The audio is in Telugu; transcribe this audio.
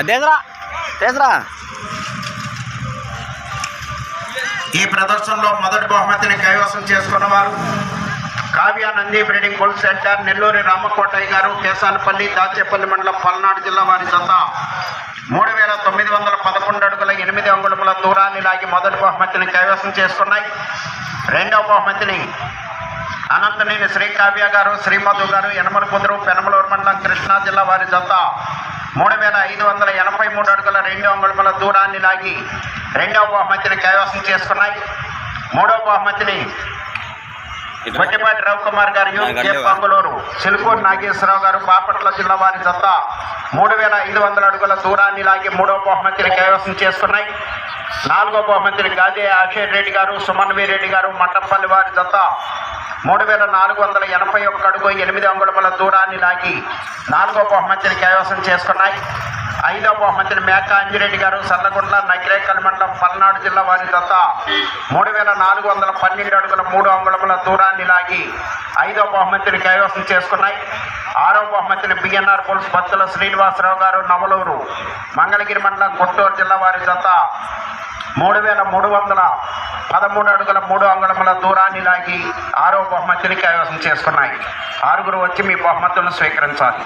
అదేదరా? తేసరా ఈ ప్రదర్శనలో మొదటి బహుమతిని కైవసం చేసుకున్న వారు Kavya Nandi breeding bull centre Nelluri Ramakotaiah garu కేసాలపల్లి Dachepalli మండలం పల్నాడు జిల్లా వారి జత. మూడు వేల తొమ్మిది వందల పదకొండు అడుగుల ఎనిమిది అంగుళముల దూరాన్ని లాగి మొదటి బహుమతిని కైవసం చేసుకున్నాయి. రెండవ బహుమతిని అనంతనేని శ్రీ కావ్య గారు శ్రీమధు గారు యనమల కుదురు పెనమలూరు మండలం కృష్ణా జిల్లా వారి జత. మూడు వేల ఐదు వందల ఎనభై మూడు అడుగుల రెండు అంగుళముల దూరాన్ని లాగి రెండవ బహుమతిని కైవసం చేసుకున్నాయి. మూడవ బహుమతిని వడ్డిపాటి రవికుమార్ గారు కే పంగులూరు సిలుకూరు నాగేశ్వరరావు గారు బాపట్ల జిల్లా వారి జత మూడు వేల ఐదు వందల అడుగుల దూరాన్ని లాగి మూడవ బహుమతిని కైవసం చేసుకున్నాయి. నాలుగో బహుమతిని గాదే అక్షయ్ రెడ్డి గారు సుమన్ రెడ్డి గారు మట్టపల్లి వారి జత మూడు వేల నాలుగు వందల ఎనభై ఒక్క అడుగు ఎనిమిది అంగుళముల దూరాన్ని లాగి నాలుగో బహుమతిని కైవసం చేసుకున్నాయి. ఐదో బహుమతిని మేక అంజిరెడ్డి గారు సల్లగుండ్ల నగిరేకల్ మండలం పల్నాడు జిల్లా వారి జత మూడు వేల నాలుగు వందల పన్నెండు అడుగుల మూడు అంగుళముల దూరాన్ని లాగి ఐదో బహుమతిని కైవసం చేసుకున్నాయి. ఆరో బహుమతిని బిఎన్ఆర్ పుల్స్ బత్తుల శ్రీనివాసరావు గారు నవలూరు మంగళగిరి మండలం గుంటూరు జిల్లా వారి జత మూడు వేల మూడు వందల పదమూడు అడుగుల మూడు అంగుళముల దూరాన్ని లాగి ఆరో బహుమతిని కైవసం చేసుకున్నాయి. ఆరుగురు వచ్చి మీ బహుమతులను స్వీకరించాలి.